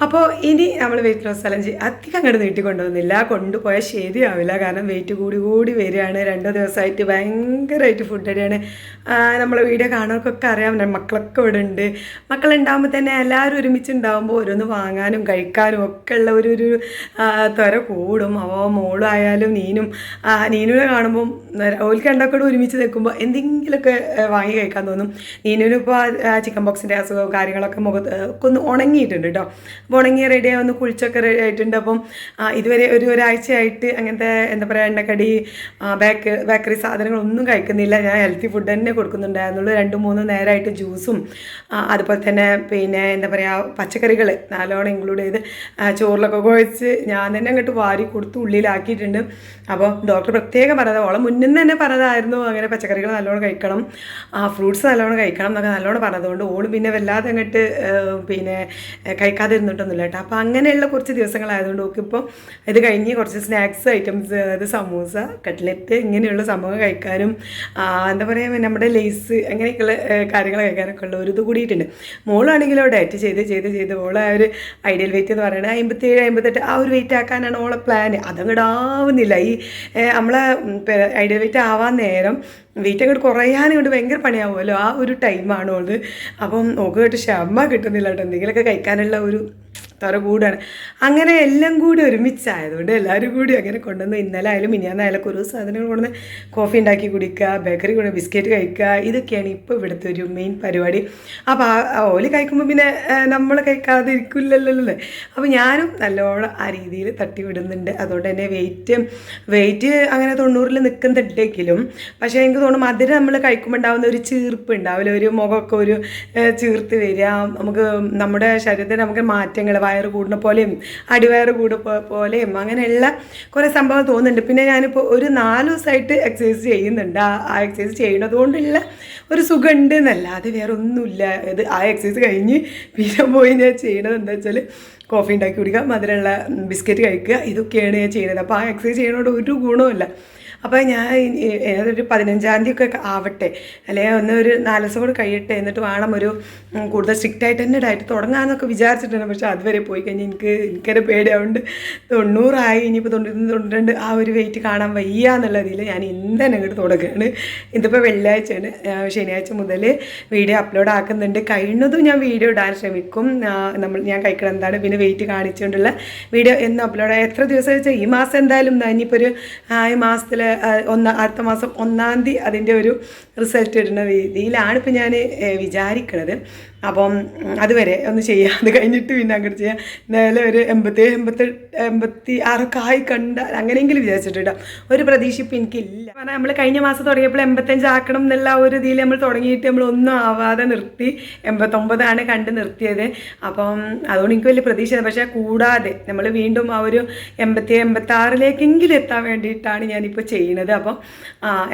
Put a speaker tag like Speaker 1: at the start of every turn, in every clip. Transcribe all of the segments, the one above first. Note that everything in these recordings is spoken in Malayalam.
Speaker 1: അപ്പോൾ ഇനി നമ്മൾ വെയിറ്റ് ലോസ് ചലഞ്ച് അധികം അങ്ങോട്ട് നീട്ടിക്കൊണ്ടുവന്നില്ല. കൊണ്ടുപോയാൽ ശരിയാവില്ല. കാരണം വെയിറ്റ് കൂടി കൂടി വരികയാണ്. രണ്ടോ ദിവസമായിട്ട് ഭയങ്കരമായിട്ട് ഫുഡ് അടിയാണ്. നമ്മളെ വീഡിയോ കാണാനൊക്കെ അറിയാം. മക്കളൊക്കെ ഇവിടെ ഉണ്ട്. മക്കളുണ്ടാകുമ്പോൾ തന്നെ എല്ലാവരും ഒരുമിച്ച് ഉണ്ടാകുമ്പോൾ ഓരോന്ന് വാങ്ങാനും കഴിക്കാനും ഒക്കെ ഉള്ള ഒരു ഒരു ത്വര കൂടും. അവ മോളായാലും നീനും നീനുവിനെ കാണുമ്പം ഓൽക്ക് രണ്ടാക്കൂടെ ഒരുമിച്ച് നിൽക്കുമ്പോൾ എന്തെങ്കിലുമൊക്കെ വാങ്ങി കഴിക്കാൻ തോന്നും. നീനുവിനിപ്പോൾ ചിക്കൻ ബോക്സിന്റെ അസുഖവും കാര്യങ്ങളൊക്കെ മുഖത്ത് ഒക്കെ ഒന്ന് ഉണങ്ങിയിട്ടുണ്ട് കേട്ടോ അപ്പോൾ ഉണങ്ങി റെഡിയായി കുഴിച്ചൊക്കെ റെഡി ആയിട്ടുണ്ട്. അപ്പം ഇതുവരെ ഒരു ഒരാഴ്ചയായിട്ട് അങ്ങനത്തെ എന്താ പറയുക എണ്ണക്കടി ബേക്ക് ബേക്കറി സാധനങ്ങളൊന്നും കഴിക്കുന്നില്ല. ഞാൻ ഹെൽത്തി ഫുഡ് തന്നെ കൊടുക്കുന്നുണ്ടായിരുന്നുള്ളൂ. രണ്ട് മൂന്ന് നേരമായിട്ട് ജ്യൂസും അതുപോലെ തന്നെ പിന്നെ എന്താ പറയുക പച്ചക്കറികൾ നല്ലോണം ഇൻക്ലൂഡ് ചെയ്ത് ചോറിലൊക്കെ കുഴച്ച് ഞാൻ തന്നെ അങ്ങോട്ട് വാരി കൊടുത്ത് ഉള്ളിലാക്കിയിട്ടുണ്ട്. അപ്പോൾ ഡോക്ടർ പ്രത്യേകം പറഞ്ഞത് ഓളം മുന്നിൽ നിന്ന് തന്നെ പറഞ്ഞതായിരുന്നു. അങ്ങനെ പച്ചക്കറികൾ നല്ലോണം കഴിക്കണം. ഫ്രൂട്ട്സ് നല്ലോണം കഴിക്കണം എന്നൊക്കെ നല്ലോണം പറഞ്ഞതുകൊണ്ട് ഓൾ പിന്നെ വല്ലാതെ അങ്ങോട്ട് പിന്നെ ഏഹ്, കഴിക്കാതെ ഇരുന്നിട്ടൊന്നുമില്ല കേട്ടോ. അപ്പോൾ അങ്ങനെയുള്ള കുറച്ച് ദിവസങ്ങളായതുകൊണ്ട് ഓക്ക് ഇപ്പോൾ ഇത് കഴിഞ്ഞ് കുറച്ച് സ്നാക്സ് ഐറ്റംസ് അതായത് സമൂസ കട്ട്ലറ്റ് ഇങ്ങനെയുള്ള സംഭവം കഴിക്കാനും എന്താ പറയുക നമ്മുടെ ലേസ് അങ്ങനെയൊക്കെയുള്ള കാര്യങ്ങൾ കഴിക്കാനൊക്കെ ഉള്ള ഒരു ഇത് കൂടിയിട്ടുണ്ട് മോളാണെങ്കിലോ ഡയറ്റ് ചെയ്ത് ചെയ്ത് ചെയ്ത് ഓളെ ആ ഒരു ഐഡിയൽ വെയിറ്റ് എന്ന് പറയുന്നത് അമ്പത്തേഴ് അമ്പത്തെട്ട് ആ ഒരു വെയിറ്റ് ആക്കാനാണ് ഓളെ പ്ലാൻ അതങ്ങടാവുന്നില്ല ഈ നമ്മളെ ഐഡിയൽ വെയിറ്റ് ആവാൻ നേരം വെയിറ്റ് അങ്ങോട്ട് കുറയാനും ഇങ്ങോട്ട് ഭയങ്കര പണിയാവുമല്ലോ. ആ ഒരു ടൈമാണോ അത്? അപ്പം നോക്കുകയായിട്ട് ക്ഷമ കിട്ടുന്നില്ല കേട്ടോ. എന്തെങ്കിലുമൊക്കെ കഴിക്കാനുള്ള ഒരു തറ കൂടാണ്. അങ്ങനെ എല്ലാം കൂടി ഒരുമിച്ചായതുകൊണ്ട് എല്ലാവരും കൂടി അങ്ങനെ കൊണ്ടുവന്ന് ഇന്നലെ ആയാലും മിനിയാന്നായാലും ഒരു സാധനങ്ങൾ കൊണ്ടുവന്ന് കോഫി ഉണ്ടാക്കി കുടിക്കുക ബേക്കറി കൊണ്ട് ബിസ്ക്കറ്റ് കഴിക്കുക ഇതൊക്കെയാണ് ഇപ്പോൾ ഇവിടുത്തെ ഒരു മെയിൻ പരിപാടി. അപ്പോൾ ആ ഓൽ കഴിക്കുമ്പോൾ പിന്നെ നമ്മൾ കഴിക്കാതെ ഇരിക്കില്ലല്ലോ അപ്പോൾ ഞാനും നല്ലോണം ആ രീതിയിൽ തട്ടി വിടുന്നുണ്ട് അതുകൊണ്ട് തന്നെ വെയിറ്റ് വെയിറ്റ് അങ്ങനെ തൊണ്ണൂറിൽ നിൽക്കുന്നുണ്ടെങ്കിലും പക്ഷേ എനിക്ക് തോന്നുന്നു മധുരം നമ്മൾ കഴിക്കുമ്പോൾ ഉണ്ടാകുന്ന ഒരു ചീർപ്പ് ഉണ്ടാവില്ല. ഒരു മുഖമൊക്കെ ഒരു ചീർത്ത് വരിക. നമുക്ക് നമ്മുടെ ശരീരത്തിൽ നമുക്ക് മാറ്റങ്ങൾ വയറ് കൂടുന്ന പോലെയും അടിവയറ് കൂട പോ- പോലെയും അങ്ങനെയുള്ള കുറേ സംഭവം തോന്നുന്നുണ്ട്. പിന്നെ ഞാനിപ്പോൾ ഒരു നാല് ദിവസമായിട്ട് എക്സസൈസ് ചെയ്യുന്നുണ്ട്. ആ എക്സസൈസ് ചെയ്യുന്നത് കൊണ്ടുള്ള ഒരു സുഖമുണ്ട് എന്നല്ലാതെ വേറെ ഒന്നുമില്ല ഇത് ആ എക്സസൈസ് കഴിഞ്ഞ് പിന്നെ പോയി ഞാൻ ചെയ്യണത് എന്താ വെച്ചാൽ കോഫി ഉണ്ടാക്കി കുടിക്കുക മധുരമുള്ള ബിസ്ക്കറ്റ് കഴിക്കുക ഇതൊക്കെയാണ് ഞാൻ ചെയ്യുന്നത്. അപ്പോൾ ആ എക്സസൈസ് ചെയ്യണോട് ഒരു ഗുണവുമില്ല. അപ്പോൾ ഞാൻ ഏതൊരു പതിനഞ്ചാം തീയതി ഒക്കെ ആവട്ടെ. അല്ലെങ്കിൽ ഒന്ന് ഒരു നാല് ദിവസം കൂടെ കഴിയട്ടെ. എന്നിട്ട് വേണം ഒരു കൂടുതൽ സ്ട്രിക്റ്റ് ആയിട്ട് തന്നെ ഡയറ്റ് തുടങ്ങാമെന്നൊക്കെ വിചാരിച്ചിട്ടുണ്ട് പക്ഷേ അതുവരെ പോയി കഴിഞ്ഞാൽ എനിക്ക് എനിക്കൊരു പേടിയാവുണ്ട്. തൊണ്ണൂറായി. ഇനിയിപ്പോൾ തൊണ്ണൂറ്റി തൊണ്ണൂറ്റി ആ ഒരു വെയിറ്റ് കാണാൻ വയ്യ എന്നുള്ള രീതിയിൽ ഞാൻ ഇന്ന് തന്നെ അങ്ങോട്ട് തുടങ്ങുകയാണ് ഇതിപ്പോൾ വെള്ളിയാഴ്ചയാണ്. ശനിയാഴ്ച മുതൽ വീഡിയോ അപ്ലോഡ് ആക്കുന്നുണ്ട്. കഴിയുന്നതും ഞാൻ വീഡിയോ ഇടാൻ ശ്രമിക്കും. നമ്മൾ ഞാൻ കഴിക്കണം എന്താണ് പിന്നെ വെയിറ്റ് കാണിച്ചുകൊണ്ടുള്ള വീഡിയോ എന്നും അപ്ലോഡ് എത്ര ദിവസം വെച്ചാൽ ഈ മാസം എന്തായാലും ഇനിയിപ്പോൾ ഒരു ഈ മാസത്തിൽ ഒന്നാ അടുത്ത മാസം ഒന്നാം തീയതി അതിന്റെ ഒരു റിസൾട്ട് ഇടുന്ന രീതിയിലാണ് ഇപ്പോൾ ഞാൻ വിചാരിക്കണത്. അപ്പം അതുവരെ ഒന്ന് ചെയ്യാം. അത് കഴിഞ്ഞിട്ട് പിന്നെ അങ്ങോട്ട് ചെയ്യാം. നേരെ ഒരു എൺപത്തേഴ് എൺപത്തി എൺപത്തി ആറൊക്കെ ആയി കണ്ടാൽ അങ്ങനെയെങ്കിലും വിചാരിച്ചിട്ടുണ്ട് ഒരു പ്രതീക്ഷ ഇപ്പം എനിക്കില്ല. കാരണം നമ്മൾ കഴിഞ്ഞ മാസം തുടങ്ങിയപ്പോൾ എൺപത്തഞ്ച് ആക്കണം എന്നുള്ള ഒരു രീതിയിൽ നമ്മൾ തുടങ്ങിയിട്ട് നമ്മൾ ഒന്നും ആവാതെ നിർത്തി. എൺപത്തൊമ്പതാണ് കണ്ട് നിർത്തിയത്. അപ്പം അതുകൊണ്ട് എനിക്ക് വലിയ പ്രതീക്ഷ പക്ഷേ കൂടാതെ നമ്മൾ വീണ്ടും ആ ഒരു എൺപത്തി എൺപത്തി ആറിലേക്കെങ്കിലും എത്താൻ വേണ്ടിയിട്ടാണ് ഞാനിപ്പോൾ ചെയ്യുന്നത്. അപ്പം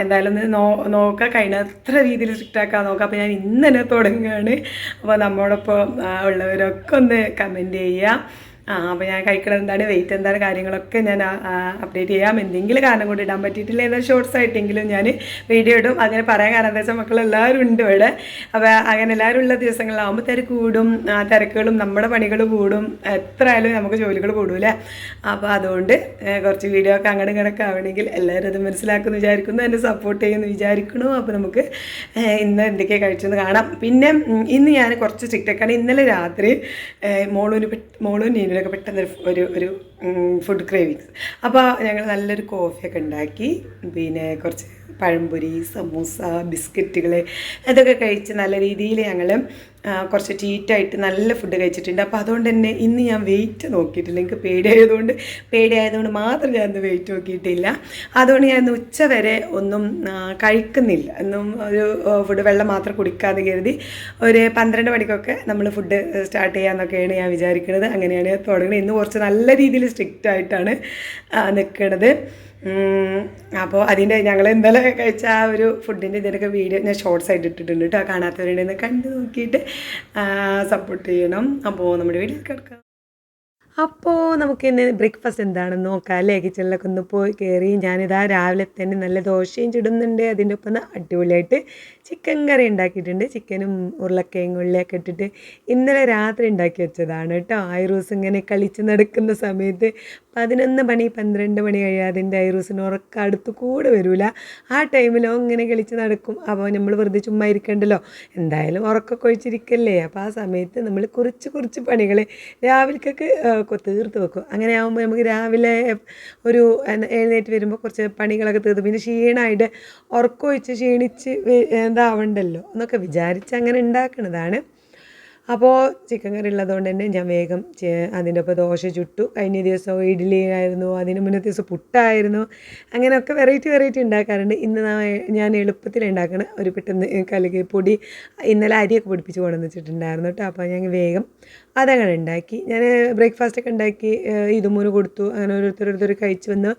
Speaker 1: എന്തായാലും ഒന്ന് നോ നോക്കാം. അത്ര രീതിയിൽ സ്ട്രിക്റ്റ് ആക്കാൻ നോക്കാം. അപ്പോൾ ഞാൻ ഇന്ന് തന്നെ തുടങ്ങുകയാണ്. അപ്പോൾ നമ്മോടൊപ്പം ഉള്ളവരൊക്കെ ഒന്ന് കമന്റ് ചെയ്യാം ആ അപ്പോൾ ഞാൻ കഴിക്കണം എന്താണ് വെയിറ്റ് എന്താണ് കാര്യങ്ങളൊക്കെ ഞാൻ അപ്ഡേറ്റ് ചെയ്യാം. എന്തെങ്കിലും കാരണം കൊണ്ട് ഇടാൻ പറ്റിയിട്ടില്ല ഏതാ ഷോർട്സ് ആയിട്ടെങ്കിലും ഞാൻ വീഡിയോ ഇടും. അങ്ങനെ പറയാൻ കാരണം എന്താ വെച്ചാൽ മക്കളെല്ലാവരും ഉണ്ട് ഇവിടെ. അപ്പോൾ അങ്ങനെ എല്ലാവരും ഉള്ള ദിവസങ്ങളിലാവുമ്പോൾ തിരക്ക് കൂടും. ആ, തിരക്കുകളും നമ്മുടെ പണികൾ കൂടും. എത്ര ആയാലും നമുക്ക് ജോലികൾ കൂടൂലേ അപ്പോൾ അതുകൊണ്ട് കുറച്ച് വീഡിയോ ഒക്കെ അങ്ങനെ ഇങ്ങോട്ടൊക്കെ ആവണമെങ്കിൽ എല്ലാവരും അത് മനസ്സിലാക്കുമെന്ന് വിചാരിക്കുന്നു. എന്നെ സപ്പോർട്ട് ചെയ്യുമെന്ന് വിചാരിക്കണു അപ്പോൾ നമുക്ക് ഇന്ന് എന്തൊക്കെയാണ് കഴിച്ചെന്ന് കാണാം. പിന്നെ ഇന്ന് ഞാൻ കുറച്ച് സ്ട്രിക്റ്റൊക്കെയാണ് ഇന്നലെ രാത്രി മോളൂന് മോളൂന് നീനുവിനൊക്കെ പെട്ടെന്ന് ഒരു ഒരു ഫുഡ് ക്രേവിങ്സ് അപ്പോൾ ഞങ്ങൾ നല്ലൊരു കോഫിയൊക്കെ ഉണ്ടാക്കി. പിന്നെ കുറച്ച് പഴംപൊരി സമൂസ ബിസ്ക്കറ്റുകൾ അതൊക്കെ കഴിച്ച് നല്ല രീതിയിൽ ഞങ്ങൾ കുറച്ച് ചീറ്റായിട്ട് നല്ല ഫുഡ് കഴിച്ചിട്ടുണ്ട്. അപ്പോൾ അതുകൊണ്ട് തന്നെ ഇന്ന് ഞാൻ വെയിറ്റ് നോക്കിയിട്ടില്ല. എനിക്ക് പേടിയായതുകൊണ്ട് പേടിയായതുകൊണ്ട് മാത്രം ഞാൻ ഇന്ന് വെയിറ്റ് നോക്കിയിട്ടില്ല. അതുകൊണ്ട് ഞാൻ ഇന്ന് ഉച്ച വരെ ഒന്നും കഴിക്കുന്നില്ല. ഒന്നും ഒരു ഫുഡ് വെള്ളം മാത്രം കുടിക്കാതെ കരുതി ഒരു പന്ത്രണ്ട് മണിക്കൊക്കെ നമ്മൾ ഫുഡ് സ്റ്റാർട്ട് ചെയ്യാമെന്നൊക്കെയാണ് ഞാൻ വിചാരിക്കുന്നത് അങ്ങനെയാണ് തുടങ്ങുന്നത് ഇന്ന് കുറച്ച് നല്ല രീതിയിൽ സ്ട്രിക്റ്റ് ആയിട്ടാണ് നിൽക്കുന്നത് അപ്പോൾ അതിന്റെ ഞങ്ങൾ ഇന്നലെ കഴിച്ച ആ ഒരു ഫുഡിന്റെ ഇതിനൊക്കെ വീഡിയോ ഞാൻ ഷോർട്സ് ആയിട്ട് ഇട്ടിട്ടുണ്ട് കേട്ടോ കാണാത്തവരുണ്ടെന്ന് കണ്ടു നോക്കിയിട്ട് സപ്പോർട്ട് ചെയ്യണം. അപ്പോൾ നമ്മുടെ വീട്ടിൽ കിടക്കാം. അപ്പോൾ നമുക്ക് ഇന്ന് ബ്രേക്ക്ഫാസ്റ്റ് എന്താണെന്ന് നോക്കാം അല്ലേ? കിച്ചണിലൊക്കെ ഒന്ന് പോയി കയറി ഞാനിതാ രാവിലെ തന്നെ നല്ല ദോശയും ചുടുന്നുണ്ട്. അതിന്റെ ഒപ്പം അടിപൊളിയായിട്ട് ചിക്കൻ കറി ഉണ്ടാക്കിയിട്ടുണ്ട്. ചിക്കനും ഉരുളക്കിഴങ്ങും ഉള്ളിയൊക്കെ ഇട്ടിട്ട് ഇന്നലെ രാത്രി ഉണ്ടാക്കി വെച്ചതാണ് കേട്ടോ. ഐറൂസ് ഇങ്ങനെ കളിച്ച് നടക്കുന്ന സമയത്ത് പതിനൊന്ന് മണി പന്ത്രണ്ട് മണി കഴിയാതെ എന്റെ ഐറൂസിന് ഉറക്കം അടുത്ത് കൂടെ വരില്ല ആ ടൈമിലോ ഇങ്ങനെ കളിച്ച് നടക്കും. അപ്പോൾ നമ്മൾ വെറുതെ ചുമ്മാ ഇരിക്കണ്ടല്ലോ. എന്തായാലും ഉറക്കമൊക്കെ ഒഴിച്ചിരിക്കല്ലേ? അപ്പോൾ ആ സമയത്ത് നമ്മൾ കുറച്ച് കുറച്ച് പണികൾ രാവിലേക്കൊക്കെ കൊ- തീർത്ത് വെക്കും. അങ്ങനെ ആകുമ്പോൾ നമുക്ക് രാവിലെ ഒരു എഴുന്നേറ്റ് വരുമ്പോൾ കുറച്ച് പണികളൊക്കെ തീർത്ത് പിന്നെ ക്ഷീണമായിട്ട് ഉറക്കമൊഴിച്ച് ക്ഷീണിച്ച് എന്താവണ്ടല്ലോ എന്നൊക്കെ വിചാരിച്ച് അങ്ങനെ ഉണ്ടാക്കുന്നതാണ് അപ്പോൾ ചിക്കൻ കറി ഉള്ളതുകൊണ്ട് തന്നെ ഞാൻ വേഗം അതിന്റെ ഒപ്പം ദോശ ചുട്ടു. കഴിഞ്ഞ ദിവസം ഇഡ്ഡലി ആയിരുന്നു അതിന് മുന്നത്തെ ദിവസം പുട്ടായിരുന്നു. അങ്ങനെയൊക്കെ വെറൈറ്റി വെറൈറ്റി ഉണ്ടാക്കാറുണ്ട് ഇന്ന് ഞാൻ എളുപ്പത്തിൽ ഉണ്ടാക്കണ ഒരു പെട്ടെന്ന് കലക്ക് പൊടി ഇന്നലെ അരിയൊക്കെ പൊടിപ്പിച്ച് കൊണ്ടുവന്ന് വെച്ചിട്ടുണ്ടായിരുന്നു കേട്ടോ അപ്പോൾ ഞാൻ വേഗം അതങ്ങനെ ഉണ്ടാക്കി ഞാൻ ബ്രേക്ക്ഫാസ്റ്റ് ഒക്കെ ഉണ്ടാക്കി ഇതുമൂന്ന് കൊടുത്തു. അങ്ങനെ ഓരോരുത്തരോരുത്തർ കഴിച്ച് വന്ന്.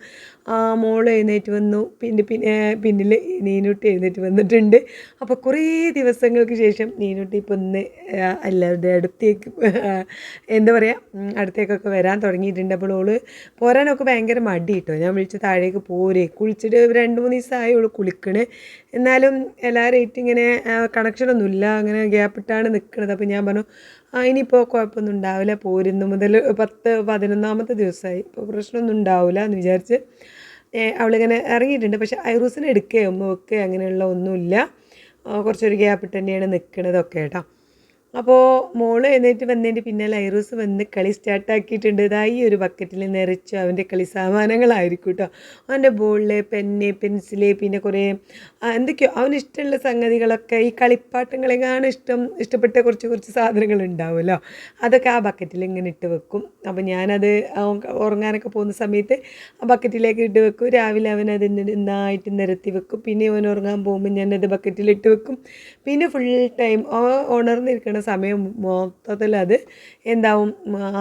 Speaker 1: മോൾ എഴുന്നേറ്റ് വന്നു. പിന്നെ പിന്നെ പിന്നിൽ നീനുട്ടി എഴുന്നേറ്റ് വന്നിട്ടുണ്ട്. അപ്പോൾ കുറേ ദിവസങ്ങൾക്ക് ശേഷം നീനുട്ടി ഇപ്പം ഒന്ന് ആ, എല്ലാവരുടെ അടുത്തേക്ക് എന്താ പറയുക അടുത്തേക്കൊക്കെ വരാൻ തുടങ്ങിയിട്ടുണ്ട്. അപ്പോൾ ഓൾ പോരാനൊക്കെ ഭയങ്കര മടി കേട്ടോ ഞാൻ വിളിച്ച് താഴേക്ക് പോരെ. കുളിച്ചിട്ട് രണ്ട് മൂന്ന് ദിവസമായി ഓൾ കുളിക്കണ്. എന്നാലും എല്ലാവരായിട്ട് ഇങ്ങനെ കണക്ഷനൊന്നുമില്ല അങ്ങനെ ഗ്യാപ്പിട്ടാണ് നിൽക്കുന്നത് അപ്പോൾ ഞാൻ പറഞ്ഞു ആ ഇനിയിപ്പോൾ കുഴപ്പമൊന്നും ഉണ്ടാവില്ല. പോരുന്നു മുതൽ പത്ത് പതിനൊന്നാമത്തെ ദിവസമായി. ഇപ്പോൾ പ്രശ്നമൊന്നും ഉണ്ടാവില്ല എന്ന് വിചാരിച്ച് അവളിങ്ങനെ ഇറങ്ങിയിട്ടുണ്ട്. പക്ഷേ ഐറൂസിനെ എടുക്കുകയോ വെക്കുകയോ അങ്ങനെയുള്ള ഒന്നുമില്ല. കുറച്ചൊരു ഗ്യാപ്പിട്ട് തന്നെയാണ് നിൽക്കണതൊക്കെ കേട്ടോ. അപ്പോൾ മോൾ എഴുന്നേറ്റ് വന്നതിന്റെ പിന്നാലെ ഐറൂസ് വന്ന് കളി സ്റ്റാർട്ടാക്കിയിട്ടുണ്ട് ഇതാ ഈ ഒരു ബക്കറ്റിൽ നിറച്ചു അവന്റെ കളി സാമാനങ്ങളായിരിക്കും കേട്ടോ അവന്റെ ബോളിൽ പെന്ന് പെൻസിൽ പിന്നെ കുറേ എന്തൊക്കെയോ അവന് ഇഷ്ടമുള്ള സംഗതികളൊക്കെ ഈ കളിപ്പാട്ടങ്ങളെ കളിപ്പാട്ടങ്ങളെങ്ങാണ് ഇഷ്ടം ഇഷ്ടപ്പെട്ട കുറച്ച് കുറച്ച് സാധനങ്ങൾ ഉണ്ടാവുമല്ലോ. അതൊക്കെ ആ ബക്കറ്റിൽ ഇങ്ങനെ ഇട്ട് വെക്കും. അപ്പോൾ ഞാനത് ഉറങ്ങാനൊക്കെ പോകുന്ന സമയത്ത് ആ ബക്കറ്റിലേക്ക് ഇട്ട് വെക്കും. രാവിലെ അവൻ അത് നന്നായിട്ട് നിരത്തി വെക്കും. പിന്നെ അവൻ ഉറങ്ങാൻ പോകുമ്പോൾ ഞാനത് ബക്കറ്റിൽ ഇട്ട് വെക്കും. പിന്നെ ഫുൾ ടൈം ഉണർന്നിരിക്കുന്ന സമയം മൊത്തത്തിൽ അത് എന്താവും?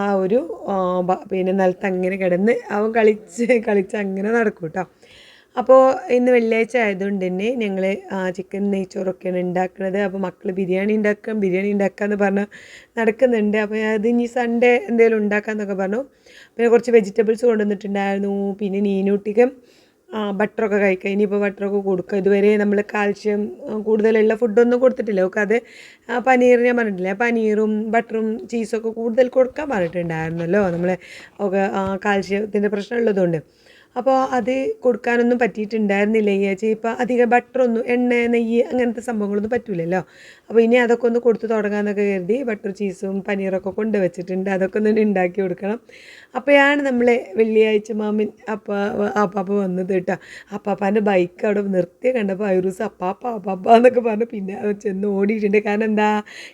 Speaker 1: ആ ഒരു പിന്നെ നിലത്ത് അങ്ങനെ കിടന്ന് അവൻ കളിച്ച് കളിച്ച് അങ്ങനെ നടക്കും കേട്ടോ അപ്പോൾ ഇന്ന് വെള്ളിയാഴ്ച ആയതുകൊണ്ട് തന്നെ ഞങ്ങൾ ചിക്കൻ നെയ്ച്ചോറൊക്കെയാണ് ഉണ്ടാക്കുന്നത് അപ്പോൾ മക്കൾ ബിരിയാണി ഉണ്ടാക്കാം ബിരിയാണി ഉണ്ടാക്കാമെന്ന് പറഞ്ഞ് നടക്കുന്നുണ്ട്. അപ്പോൾ അത് ഇനി സൺഡേ എന്തെങ്കിലും ഉണ്ടാക്കാമെന്നൊക്കെ പറഞ്ഞു. പിന്നെ കുറച്ച് വെജിറ്റബിൾസ് കൊണ്ടുവന്നിട്ടുണ്ടായിരുന്നു. പിന്നെ നീനൂട്ടിക്ക് ബട്ടറൊക്കെ കഴിക്കുക ഇനിയിപ്പോൾ ബട്ടറൊക്കെ കൊടുക്കുക ഇതുവരെ നമ്മൾ കാൽഷ്യം കൂടുതലുള്ള ഫുഡൊന്നും കൊടുത്തിട്ടില്ല. ഒക്കെ അത് പനീർ ഞാൻ പറഞ്ഞിട്ടില്ലേ? പനീറും ബട്ടറും ചീസൊക്കെ കൂടുതൽ കൊടുക്കാൻ പറഞ്ഞിട്ടുണ്ടായിരുന്നല്ലോ നമ്മൾ ഒക്കെ കാൽഷ്യത്തിന്റെ പ്രശ്നം ഉള്ളതുകൊണ്ട്. അപ്പോൾ അത് കൊടുക്കാനൊന്നും പറ്റിയിട്ടുണ്ടായിരുന്നില്ല ഈ ആഴ്ച ഇപ്പോൾ അധികം ബട്ടറൊന്നും എണ്ണ നെയ്യ് അങ്ങനത്തെ സംഭവങ്ങളൊന്നും പറ്റൂലല്ലോ? അപ്പോൾ ഇനി അതൊക്കെ ഒന്ന് കൊടുത്ത് തുടങ്ങാമെന്നൊക്കെ കരുതി ബട്ടർ ചീസും പനീറൊക്കെ കൊണ്ട് വെച്ചിട്ടുണ്ട് അതൊക്കെ ഒന്ന് ഉണ്ടാക്കി കൊടുക്കണം. അപ്പോഴാണ് നമ്മളെ വെള്ളിയാഴ്ച മാമൻ അപ്പ അപ്പാപ്പ വന്നത് കേട്ടോ. അപ്പാപ്പാന്റെ ബൈക്ക് അവിടെ നിർത്തിയ കണ്ടപ്പോൾ ഐറൂസ് അപ്പാപ്പ അപ്പാപ്പ എന്നൊക്കെ പറഞ്ഞ് പിന്നെ ചെന്ന് ഓടിയിട്ടുണ്ട്. കാരണം എന്താ?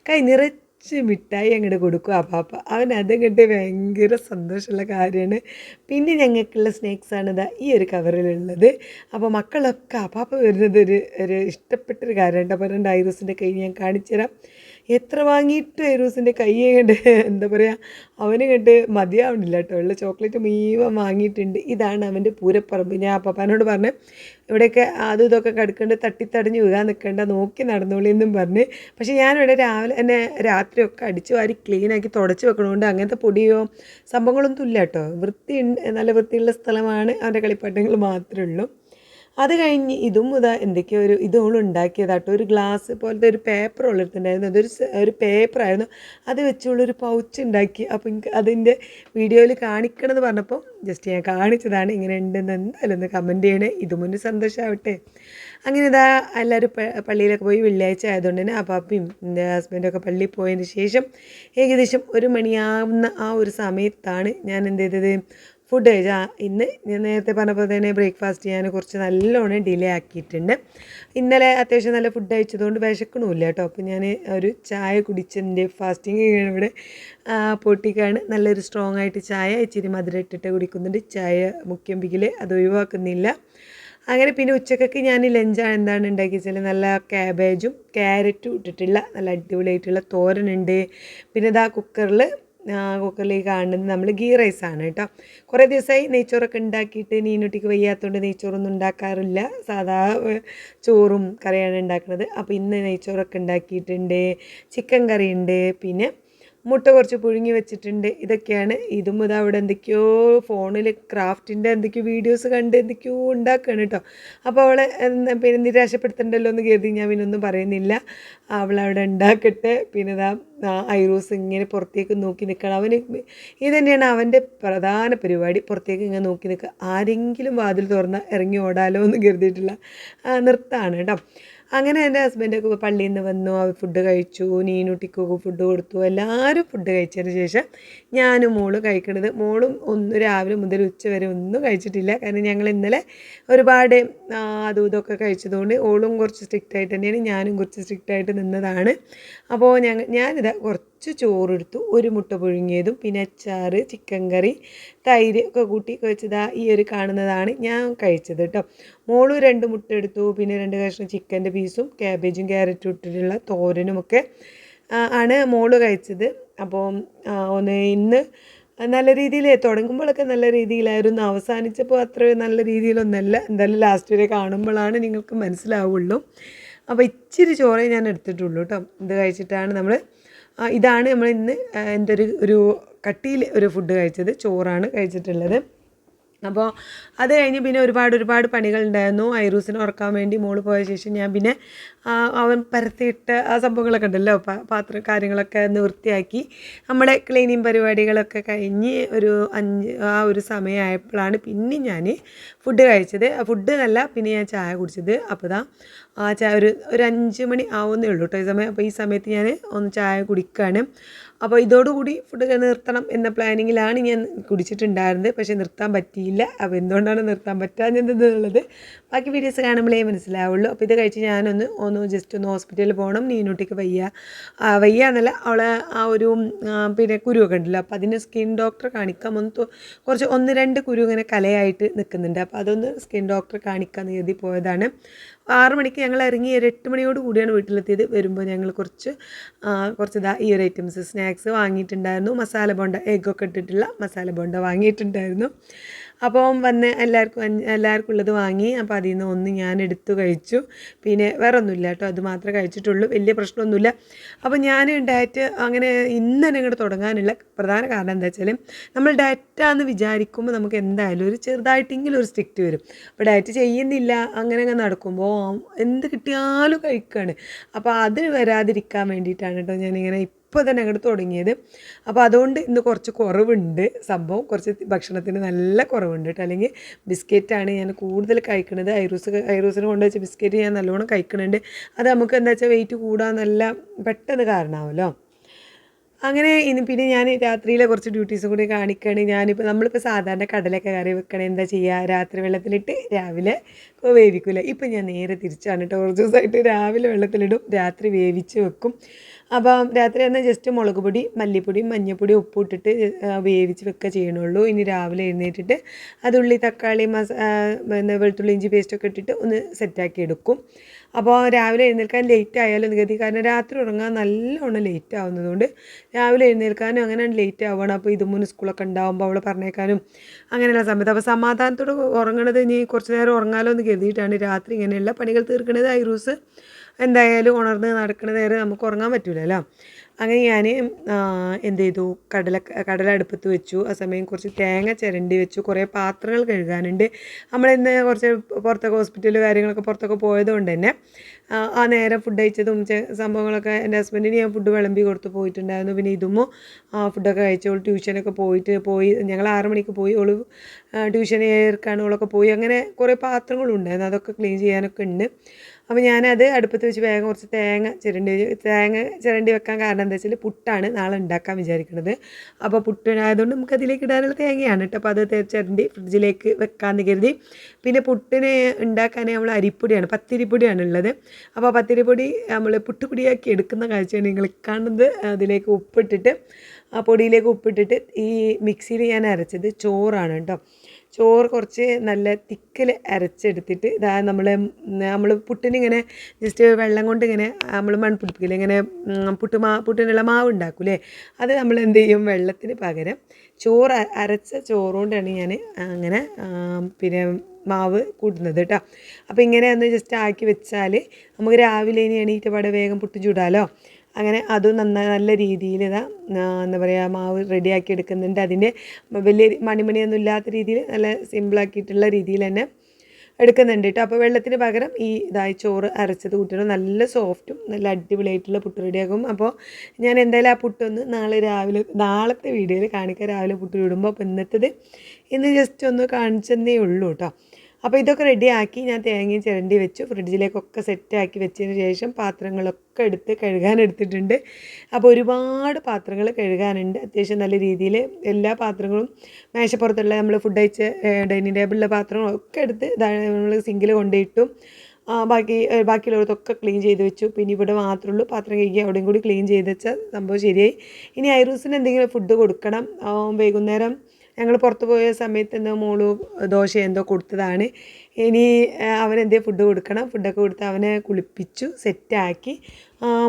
Speaker 1: കൈ നിറച്ച് മിഠായി അങ്ങോട്ട് കൊടുക്കും ആ പാപ്പ. അവൻ അതങ്ങോട്ട് ഭയങ്കര സന്തോഷമുള്ള കാര്യമാണ്. പിന്നെ ഞങ്ങൾക്കുള്ള സ്നാക്സാണ് ഇതാ ഈ ഒരു കവറിലുള്ളത്. അപ്പോൾ മക്കളൊക്കെ ആ പാപ്പ വരുന്നത് ഒരു ഒരു ഇഷ്ടപ്പെട്ടൊരു കാര്യമാണ് അപ്പോൾ രണ്ട് ദിവസത്തിന്റെ കഴിഞ്ഞ് ഞാൻ കാണിച്ചു തരാം എത്ര വാങ്ങിയിട്ട് ഐറൂസിന്റെ കൈ കണ്ട് എന്താ പറയുക അവന് കണ്ട് മതിയാവണില്ല കേട്ടോ ഉള്ള ചോക്ലേറ്റ് മീവം വാങ്ങിയിട്ടുണ്ട്. ഇതാണ് അവന്റെ പൂരപ്പറമ്പ്. ഞാൻ പപ്പാനോട് പറഞ്ഞ് ഇവിടെയൊക്കെ അതും ഇതൊക്കെ കിടക്കേണ്ട തട്ടിത്തടഞ്ഞ് വീഴാൻ നിൽക്കേണ്ട നോക്കി നടന്നോളി എന്നും പറഞ്ഞ്. പക്ഷേ ഞാനിവിടെ രാവിലെ തന്നെ രാത്രിയൊക്കെ അടിച്ച് വാരി ക്ലീനാക്കി തുടച്ച് വെക്കണമുണ്ട് അങ്ങനത്തെ പൊടിയോ സംഭവങ്ങളൊന്നും ഇല്ല കേട്ടോ വൃത്തി നല്ല വൃത്തിയുള്ള സ്ഥലമാണ് അവന്റെ കളിപ്പാട്ടങ്ങൾ മാത്രമേ ഉള്ളൂ. അത് കഴിഞ്ഞ് ഇതും ഇതാ എന്തൊക്കെയോ ഒരു ഇതോളം ഉണ്ടാക്കിയതാട്ടോ. ഒരു ഗ്ലാസ് പോലത്തെ ഒരു പേപ്പർ ഉള്ളിടത്തുണ്ടായിരുന്നു അതൊരു ഒരു പേപ്പറായിരുന്നു അത് വെച്ചുള്ളൊരു പൗച്ച് ഉണ്ടാക്കി. അപ്പോൾ എനിക്ക് അതിന്റെ വീഡിയോയിൽ കാണിക്കണമെന്ന് പറഞ്ഞപ്പോൾ ജസ്റ്റ് ഞാൻ കാണിച്ചതാണ്. ഇങ്ങനെ ഉണ്ടെന്ന് എന്തായാലും ഒന്ന് കമന്റ് ചെയ്യണേ. ഇതും മുന്നേ സന്തോഷമാവട്ടെ അങ്ങനെ ഇതാ എല്ലാവരും പള്ളിയിലൊക്കെ പോയി വെള്ളിയാഴ്ച ആയതുകൊണ്ട് തന്നെ ആ പാപ്പയും എന്റെ ഹസ്ബൻഡൊക്കെ പള്ളിയിൽ പോയതിന് ശേഷം ഏകദേശം ഒരു മണിയാവുന്ന ആ ഒരു സമയത്താണ് ഞാൻ എന്ത് ചെയ്തത്? ഫുഡ് കഴിച്ചാൽ ഇന്ന് ഞാൻ നേരത്തെ പറഞ്ഞപ്പോൾ തന്നെ ബ്രേക്ക്ഫാസ്റ്റ് ചെയ്യാൻ കുറച്ച് നല്ലോണം ഡിലേ ആക്കിയിട്ടുണ്ട്. ഇന്നലെ അത്യാവശ്യം നല്ല ഫുഡ് കഴിച്ചതുകൊണ്ട് വിശക്കണമില്ല കേട്ടോ അപ്പോൾ ഞാൻ ഒരു ചായ കുടിച്ചതിന്റെ ഫാസ്റ്റിംഗ് ഇവിടെ പൊട്ടിക്കാണ്. നല്ലൊരു സ്ട്രോങ് ആയിട്ട് ചായ ഇച്ചിരി മധുരം ഇട്ടിട്ട് കുടിക്കുന്നുണ്ട്. ചായ മുഖ്യം പികിൽ അത് ഒഴിവാക്കുന്നില്ല. അങ്ങനെ പിന്നെ ഉച്ചക്കൊക്കെ ഞാൻ ലഞ്ചാണ് എന്താണ് ഉണ്ടാക്കി വെച്ചാൽ നല്ല ക്യാബേജും ക്യാരറ്റും ഇട്ടിട്ടുള്ള നല്ല അടിപൊളിയായിട്ടുള്ള തോരനുണ്ട് പിന്നെ ഇതാ കുക്കറിൽ കുക്കറിലേക്ക് കാണുന്നത് നമ്മൾ ഗീ റൈസാണ് കേട്ടോ. കുറേ ദിവസമായി നെയ്ച്ചോറൊക്കെ ഉണ്ടാക്കിയിട്ട് നീനുട്ടിക്ക് വയ്യാത്തതുകൊണ്ട് നെയ്ച്ചോറൊന്നും ഉണ്ടാക്കാറില്ല. സാധാ ചോറും കറിയാണ് ഉണ്ടാക്കുന്നത്. അപ്പോൾ ഇന്ന് നെയ്ച്ചോറൊക്കെ ഉണ്ടാക്കിയിട്ടുണ്ട്. ചിക്കൻ കറിയുണ്ട്. പിന്നെ മുട്ട കുറച്ച് പുഴുങ്ങി വെച്ചിട്ടുണ്ട്. ഇതൊക്കെയാണ്. ഇതും ഇതാ അവിടെ എന്തൊക്കെയോ ഫോണിൽ ക്രാഫ്റ്റിന്റെ എന്തൊക്കെയോ വീഡിയോസ് കണ്ട് എന്തൊക്കെയോ ഉണ്ടാക്കുകയാണ് കേട്ടോ. അപ്പോൾ അവളെ പിന്നെ നിരാശപ്പെടുത്തണ്ടല്ലോ എന്ന് കരുതി ഞാൻ പിന്നെ ഒന്നും പറയുന്നില്ല. അവളവിടെ ഉണ്ടാക്കട്ടെ. പിന്നെ ഇതാ ഐറൂസ് ഇങ്ങനെ പുറത്തേക്ക് നോക്കി നിൽക്കണം. അവന് ഇത് തന്നെയാണ് അവന്റെ പ്രധാന പരിപാടി. പുറത്തേക്ക് ഇങ്ങനെ നോക്കി നിൽക്കുക. ആരെങ്കിലും വാതിൽ തുറന്നാൽ ഇറങ്ങി ഓടാലോ എന്ന് കരുതിയിട്ടുള്ള നിർത്താണ് കേട്ടോ. അങ്ങനെ എന്റെ ഹസ്ബൻഡൊക്കെ പള്ളിയിൽ നിന്ന് വന്നു അവർ ഫുഡ് കഴിച്ചു നീനുട്ടിക്കൊക്കെ ഫുഡ് കൊടുത്തു എല്ലാവരും ഫുഡ് കഴിച്ചതിന് ശേഷം ഞാനും മോൾ കഴിക്കണത്. മോളും ഒന്ന് രാവിലെ മുതൽ ഉച്ച വരെ ഒന്നും കഴിച്ചിട്ടില്ല. കാരണം ഞങ്ങൾ ഇന്നലെ ഒരുപാട് അതും ഇതൊക്കെ കഴിച്ചതുകൊണ്ട് ഓളും കുറച്ച് സ്ട്രിക്റ്റ് ആയിട്ട് തന്നെയാണ് ഞാനും കുറച്ച് സ്ട്രിക്റ്റ് ആയിട്ട് നിന്നതാണ്. അപ്പോൾ ഞങ്ങൾ ഞാനിത് കുറച്ച് ചോറെടുത്തു. ഒരു മുട്ട പുഴുങ്ങിയതും പിന്നെ അച്ചാറ് ചിക്കൻ കറി തൈര് ഒക്കെ കൂട്ടി വെച്ചതാ ഈ ഒരു കാണുന്നതാണ് ഞാൻ കഴിച്ചത് കേട്ടോ. മോളും രണ്ട് മുട്ട എടുത്തു. പിന്നെ രണ്ട് കഷ്ണം ചിക്കന്റെ പീസും ക്യാബേജും ക്യാരറ്റും ഇട്ടിട്ടുള്ള തോരനുമൊക്കെ ആണ് മോൾ കഴിച്ചത്. അപ്പോൾ ഒന്ന് ഇന്ന് നല്ല രീതിയിൽ തുടങ്ങുമ്പോഴൊക്കെ നല്ല രീതിയിലായിരുന്നു. അവസാനിച്ചപ്പോൾ അത്ര നല്ല രീതിയിലൊന്നല്ല. എന്തായാലും ലാസ്റ്റ് വരെ കാണുമ്പോഴാണ് നിങ്ങൾക്ക് മനസ്സിലാവുള്ളൂ. അപ്പോൾ ഇച്ചിരി ചോറേ ഞാൻ എടുത്തിട്ടുള്ളൂ കേട്ടോ. ഇത് കഴിച്ചിട്ടാണ് നമ്മൾ ഇതാണ് നമ്മൾ ഇന്ന് എന്റെ ഒരു ഒരു കട്ടിയിൽ ഒരു ഫുഡ് കഴിച്ചത്. ചോറാണ് കഴിച്ചിട്ടുള്ളത്. അപ്പോൾ അത് കഴിഞ്ഞ് പിന്നെ ഒരുപാട് ഒരുപാട് പണികളുണ്ടായിരുന്നു ഐറൂസിനെ ഉറക്കാൻ വേണ്ടി മോൾ പോയ ശേഷം ഞാൻ പിന്നെ അവൻ പരത്തിയിട്ട് ആ സംഭവങ്ങളൊക്കെ ഉണ്ടല്ലോ പാത്രം കാര്യങ്ങളൊക്കെ നിവൃത്തിയാക്കി. വൃത്തിയാക്കി നമ്മുടെ ക്ലീനിങ് പരിപാടികളൊക്കെ കഴിഞ്ഞ് ഒരു അഞ്ച് ആ ഒരു സമയമായപ്പോഴാണ് പിന്നെ ഞാൻ ഫുഡ് കഴിച്ചത്. ഫുഡ് എന്നല്ല പിന്നെ ഞാൻ ചായ കുടിച്ചത്. അപ്പോൾ ആ ചായ ഒരു ഒരു അഞ്ച് മണി ആവുന്നേ ഉള്ളൂ കേട്ടോ ഈ സമയം. അപ്പോൾ ഈ സമയത്ത് ഞാൻ ഒന്ന് ചായ കുടിക്കുകയാണ് അപ്പോൾ ഇതോടുകൂടി ഫുഡ് നിർത്തണം എന്ന പ്ലാനിങ്ങിലാണ് ഞാൻ കുടിച്ചിട്ടുണ്ടായിരുന്നത്. പക്ഷേ നിർത്താൻ പറ്റിയില്ല. അപ്പോൾ എന്തുകൊണ്ടാണ് നിർത്താൻ പറ്റാഞ്ഞതെന്നുള്ളത് ബാക്കി വീഡിയോസ് കാണുമ്പോഴേ മനസ്സിലാവുള്ളൂ. അപ്പോൾ ഇത് കഴിച്ച് ഞാനൊന്ന് ഒന്ന് ജസ്റ്റ് ഒന്ന് ഹോസ്പിറ്റലിൽ പോകണം നീനൂട്ടിക്ക് വയ്യ. വയ്യ എന്നല്ല അവളെ ആ ഒരു പിന്നെ കുരുവൊക്കെ ഉണ്ടല്ലോ. അപ്പോൾ അതിന് സ്കിൻ ഡോക്ടറെ കാണിക്കാൻ ഒന്ന് കുറച്ച് ഒന്ന് രണ്ട് കുരു ഇങ്ങനെ കലയായിട്ട് നിൽക്കുന്നുണ്ട് അപ്പോൾ അതൊന്ന് സ്കിൻ ഡോക്ടറെ കാണിക്കാൻ കരുതി പോയതാണ്. ആറ് മണിക്ക് ഞങ്ങൾ ഇറങ്ങി ഒരു എട്ട് മണിയോട് കൂടിയാണ് വീട്ടിലെത്തിയത്. വരുമ്പോൾ ഞങ്ങൾ കുറച്ച് കുറച്ച് ഇതാ ഈ ഒരു ഐറ്റംസ് സ്നാക്സ് വാങ്ങിയിട്ടുണ്ടായിരുന്നു. മസാല ബോണ്ട എഗ്ഗൊക്കെ ഇട്ടിട്ടുള്ള മസാല ബോണ്ട വാങ്ങിയിട്ടുണ്ടായിരുന്നു. അപ്പം വന്ന് എല്ലാവർക്കും എല്ലാവർക്കും ഉള്ളത് വാങ്ങി അപ്പോൾ അതിൽ നിന്ന് ഒന്ന് ഞാൻ എടുത്തു കഴിച്ചു. പിന്നെ വേറെ ഒന്നുമില്ല കേട്ടോ അത് മാത്രമേ കഴിച്ചിട്ടുള്ളൂ വലിയ പ്രശ്നമൊന്നുമില്ല. അപ്പോൾ ഞാൻ ഡയറ്റ് അങ്ങനെ ഇന്ന് തന്നെ ഇങ്ങോട്ട് തുടങ്ങാനുള്ള പ്രധാന കാരണം എന്താ വെച്ചാൽ നമ്മൾ ഡയറ്റാന്ന് വിചാരിക്കുമ്പോൾ നമുക്ക് എന്തായാലും ഒരു ചെറുതായിട്ടെങ്കിലും ഒരു സ്ട്രിക്റ്റ് വരും. അപ്പോൾ ഡയറ്റ് ചെയ്യുന്നില്ല അങ്ങനെ അങ്ങ് നടക്കുമ്പോൾ എന്ത് കിട്ടിയാലും കഴിക്കുകയാണ് അപ്പോൾ അത് വരാതിരിക്കാൻ വേണ്ടിയിട്ടാണ് കേട്ടോ ഞാനിങ്ങനെ ഇപ്പോൾ തന്നെ അങ്ങോട്ട് തുടങ്ങിയത്. അപ്പോൾ അതുകൊണ്ട് ഇന്ന് കുറച്ച് കുറവുണ്ട് സംഭവം. കുറച്ച് ഭക്ഷണത്തിന് നല്ല കുറവുണ്ട് കേട്ടോ. അല്ലെങ്കിൽ ബിസ്ക്കറ്റാണ് ഞാൻ കൂടുതൽ കഴിക്കുന്നത് ഐറൂസ് ഐറൂസിന് കൊണ്ടുവച്ച ബിസ്ക്കറ്റ് ഞാൻ നല്ലോണം കഴിക്കുന്നുണ്ട് അത് നമുക്ക് എന്താ വെച്ചാൽ വെയിറ്റ് കൂടാൻ നല്ല പെട്ടെന്ന് കാരണമാവുമല്ലോ അങ്ങനെ ഇനി പിന്നെ ഞാൻ രാത്രിയിലെ കുറച്ച് ഡ്യൂട്ടീസും കൂടി കാണിക്കുകയാണ് ഞാനിപ്പോൾ നമ്മളിപ്പോൾ സാധാരണ കടലൊക്കെ കറി വെക്കണേ എന്താ ചെയ്യുക രാത്രി വെള്ളത്തിലിട്ട് രാവിലെ വേവിക്കില്ല ഇപ്പം ഞാൻ നേരെ തിരിച്ചാണ് കേട്ടോ കുറച്ച് ദിവസമായിട്ട് രാവിലെ വെള്ളത്തിലിടും രാത്രി വേവിച്ച് വെക്കും. അപ്പം രാത്രി എന്നാൽ ജസ്റ്റ് മുളക് പൊടി മല്ലിപ്പൊടി മഞ്ഞൾപ്പൊടി ഉപ്പ് ഇട്ടിട്ട് വേവിച്ച് വെക്കുക ചെയ്യണുള്ളൂ. ഇനി രാവിലെ എഴുന്നേറ്റിട്ട് അത് ഉള്ളി തക്കാളി മസ എന്താ വെളുത്തുള്ളി ഇഞ്ചി പേസ്റ്റൊക്കെ ഇട്ടിട്ട് ഒന്ന് സെറ്റാക്കി എടുക്കും. അപ്പോൾ രാവിലെ എഴുന്നേൽക്കാൻ ലേറ്റ് ആയാലും നികുതി കാരണം രാത്രി ഉറങ്ങാൻ നല്ലോണം ലേറ്റ് ആവുന്നതുകൊണ്ട് രാവിലെ എഴുന്നേൽക്കാനും അങ്ങനെ ലേറ്റ് ആവുകയാണ് അപ്പോൾ ഇത് മുന്നേ സ്കൂളൊക്കെ ഉണ്ടാകുമ്പോൾ അവളെ പറഞ്ഞേക്കാനും അങ്ങനെയുള്ള സമയത്ത്. അപ്പോൾ സമാധാനത്തോട് ഉറങ്ങണത് ഇനി കുറച്ച് നേരം ഉറങ്ങാലോ എന്ന് കരുതിയിട്ടാണ് രാത്രി ഇങ്ങനെയുള്ള പണികൾ തീർക്കണത്. ഐറൂസ് എന്തായാലും ഉണർന്ന് നടക്കണ നേരം നമുക്ക് ഉറങ്ങാൻ പറ്റൂലല്ലോ അങ്ങനെ ഞാൻ എന്ത് ചെയ്തു കടല കടല അടുപ്പത്ത് വെച്ചു. ആ സമയം കുറച്ച് തേങ്ങ ചിരണ്ടി വെച്ചു. കുറേ പാത്രങ്ങൾ കഴുകാനുണ്ട്. നമ്മളിന്ന് കുറച്ച് പുറത്തൊക്കെ ഹോസ്പിറ്റലിൽ കാര്യങ്ങളൊക്കെ പുറത്തൊക്കെ പോയതുകൊണ്ട് തന്നെ ആ, നേരെ ഫുഡ് കഴിച്ചതും സംഭവങ്ങളൊക്കെ എന്റെ ഹസ്ബൻഡിന് ഞാൻ ഫുഡ് വിളമ്പി കൊടുത്ത് പോയിട്ടുണ്ടായിരുന്നു. പിന്നെ ഇതുമോ ഫുഡൊക്കെ കഴിച്ചു അവൾ ട്യൂഷനൊക്കെ പോയിട്ട് പോയി. ഞങ്ങൾ ആറ് മണിക്ക് പോയി. ഓൾ ട്യൂഷൻ ഏർക്കാണ്. ഓളൊക്കെ പോയി. അങ്ങനെ കുറേ പാത്രങ്ങളുണ്ടായിരുന്നു. അതൊക്കെ ക്ലീൻ ചെയ്യാനൊക്കെ ഉണ്ട്. അപ്പോൾ ഞാനത് അടുപ്പത്ത് വെച്ച് വേഗം കുറച്ച് തേങ്ങ ചിരണ്ടി തേങ്ങ ചിരണ്ടി വെക്കാൻ കാരണം എന്താ വെച്ചാൽ പുട്ടാണ് നാളെ ഉണ്ടാക്കാൻ വിചാരിക്കുന്നത് അപ്പോൾ പുട്ടിനായതുകൊണ്ട് നമുക്ക് അതിലേക്ക് ഇടാനുള്ള തേങ്ങയാണ് കേട്ടോ. അപ്പോൾ അത് ചിരണ്ടി ഫ്രിഡ്ജിലേക്ക് വെക്കാമെന്ന് കരുതി. പിന്നെ പുട്ടിന് ഉണ്ടാക്കാൻ നമ്മൾ അരിപ്പൊടിയാണ് പത്തിരിപ്പൊടിയാണ് ഉള്ളത്. അപ്പോൾ പത്തിരിപ്പൊടി നമ്മൾ പുട്ടുപൊടിയാക്കി എടുക്കുന്ന കാഴ്ചയാണ് നിങ്ങൾ കാണുന്നത്. അതിലേക്ക് ഉപ്പിട്ടിട്ട് ആ പൊടിയിലേക്ക് ഉപ്പിട്ടിട്ട് ഈ മിക്സിയിൽ ഞാൻ അരച്ചത് ചോറാണ് കേട്ടോ. ചോറ് കുറച്ച് നല്ല തിക്കിൽ അരച്ചെടുത്തിട്ട് ഇതാ നമ്മൾ നമ്മൾ പുട്ടിനിങ്ങനെ ജസ്റ്റ് വെള്ളം കൊണ്ട് ഇങ്ങനെ നമ്മൾ മൺപിടിപ്പിക്കില്ല ഇങ്ങനെ പുട്ട് മാ പുട്ടിനുള്ള മാവ് ഉണ്ടാക്കൂലേ അത് നമ്മൾ എന്ത് ചെയ്യും? വെള്ളത്തിന് പകരം ചോറ് അരച്ച ചോറുകൊണ്ടാണ് ഞാൻ അങ്ങനെ പിന്നെ മാവ് കൂട്ടുന്നത് കേട്ടോ. അപ്പോൾ ഇങ്ങനെ ഒന്ന് ജസ്റ്റ് ആക്കി വെച്ചാൽ നമുക്ക് രാവിലെ ഇനി എണീറ്റപാടെ വേഗം പുട്ട് ചൂടാലോ. അങ്ങനെ അതും നന്നായി നല്ല രീതിയിൽ ഇതാ എന്താ പറയുക മാവ് റെഡിയാക്കി എടുക്കുന്നുണ്ട്. അതിന്റെ വലിയ മണിമണിയൊന്നും ഇല്ലാത്ത രീതിയിൽ നല്ല സിമ്പിളാക്കിയിട്ടുള്ള രീതിയിൽ തന്നെ എടുക്കുന്നുണ്ട് കേട്ടോ. അപ്പോൾ വെള്ളത്തിന് പകരം ഈ ഇതായി ചോറ് അരച്ചത് കൂട്ടണം നല്ല സോഫ്റ്റും നല്ല അടിപൊളിയായിട്ടുള്ള പുട്ട് റെഡിയാക്കും അപ്പോൾ ഞാൻ എന്തായാലും ആ പുട്ടൊന്ന് നാളെ രാവിലെ നാളത്തെ വീഡിയോയിൽ കാണിക്കാം. രാവിലെ പുട്ട് ഇടുമ്പോൾ. അപ്പോൾ ഇന്നത്തേത് ഇന്ന് ജസ്റ്റ് ഒന്ന് കാണിച്ചെന്നേ ഉള്ളൂ കേട്ടോ. അപ്പോൾ ഇതൊക്കെ റെഡിയാക്കി ഞാൻ തേങ്ങയും ചിരണ്ടി വെച്ചു. ഫ്രിഡ്ജിലേക്കൊക്കെ സെറ്റാക്കി വെച്ചതിന് ശേഷം പാത്രങ്ങളൊക്കെ എടുത്ത് കഴുകാൻ എടുത്തിട്ടുണ്ട്. അപ്പോൾ ഒരുപാട് പാത്രങ്ങൾ കഴുകാനുണ്ട്. അത്യാവശ്യം നല്ല രീതിയിൽ എല്ലാ പാത്രങ്ങളും മേശപ്പുറത്തുള്ള നമ്മൾ ഫുഡ് അയച്ച ഡൈനിങ് ടേബിളിലെ പാത്രങ്ങളൊക്കെ എടുത്ത് നമ്മൾ സിങ്കിൽ കൊണ്ടുപോയിട്ടു ബാക്കി ബാക്കിയുള്ളവർക്കൊക്കെ ക്ലീൻ ചെയ്ത് വെച്ചു. പിന്നെ ഇവിടെ മാത്രമേ ഉള്ളൂ. പാത്രം കഴുകി അവിടെയും കൂടി ക്ലീൻ ചെയ്ത് വെച്ചാൽ സംഭവം ശരിയായി. ഇനി ഐറൂസിന് എന്തെങ്കിലും ഫുഡ് കൊടുക്കണം. വൈകുന്നേരം ഞങ്ങൾ പുറത്ത് പോയ സമയത്ത് എന്തോ മോൾ ദോശ എന്തോ കൊടുത്തതാണ്. ഇനി അവനെന്തേ ഫുഡ് കൊടുക്കണം? ഫുഡൊക്കെ കൊടുത്ത് അവനെ കുളിപ്പിച്ചു സെറ്റാക്കി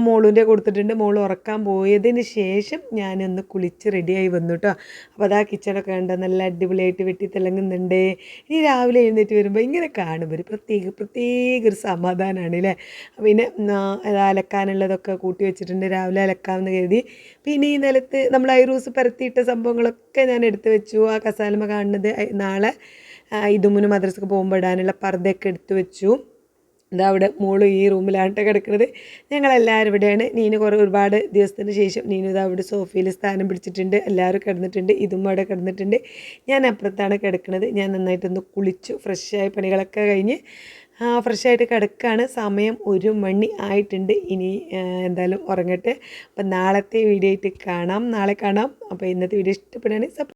Speaker 1: മോളൂന്റെ കൊടുത്തിട്ടുണ്ട്. മോൾ ഉറക്കാൻ പോയതിന് ശേഷം ഞാനൊന്ന് കുളിച്ച് റെഡിയായി വന്നു കേട്ടോ അപ്പോൾ അതാ കിച്ചണൊക്കെ കണ്ട നല്ല അടിപൊളിയായിട്ട് വെട്ടി തിളങ്ങുന്നുണ്ട്. ഇനി രാവിലെ എഴുന്നേറ്റ് വരുമ്പോൾ ഇങ്ങനെ കാണുമ്പോൾ ഒരു പ്രത്യേക പ്രത്യേക ഒരു സമാധാനമാണ് അല്ലേ പിന്നെ അലക്കാനുള്ളതൊക്കെ കൂട്ടി വെച്ചിട്ടുണ്ട്. രാവിലെ അലക്കാമെന്ന് കരുതി. പിന്നെ ഈ നിലത്ത് നമ്മൾ ഐറൂസ് പരത്തിയിട്ട സംഭവങ്ങളൊക്കെ ഞാൻ എടുത്ത് വെച്ചു. ആ കസാലമ കാണുന്നത് നാളെ ഇതുമുന് മദ്രസക്ക് പോകുമ്പോൾ ഇടാനുള്ള പർദ്ദയൊക്കെ എടുത്തു വെച്ചു. ഇതാ അവിടെ മോൾ ഈ റൂമിലാണ് കിടക്കുന്നത് ഞങ്ങളെല്ലാവരും ഇവിടെയാണ്. നീന് കുറേ ഒരുപാട് ദിവസത്തിന് ശേഷം നീനു ഇതാ അവിടെ സോഫയിൽ സ്ഥാനം പിടിച്ചിട്ടുണ്ട്. എല്ലാവരും കിടന്നിട്ടുണ്ട്. ഇതും അവിടെ കിടന്നിട്ടുണ്ട്. ഞാൻ അപ്പുറത്താണ് കിടക്കുന്നത് ഞാൻ നന്നായിട്ടൊന്ന് കുളിച്ചു. ഫ്രഷായ പണികളൊക്കെ കഴിഞ്ഞ് ഫ്രഷായിട്ട് കിടക്കുകയാണ് സമയം ഒരു മണി ആയിട്ടുണ്ട്. ഇനി എന്തായാലും ഉറങ്ങട്ടെ. അപ്പം നാളത്തെ വീഡിയോ ആയിട്ട് കാണാം. നാളെ കാണാം. അപ്പോൾ ഇന്നത്തെ വീഡിയോ ഇഷ്ടപ്പെടുകയാണെങ്കിൽ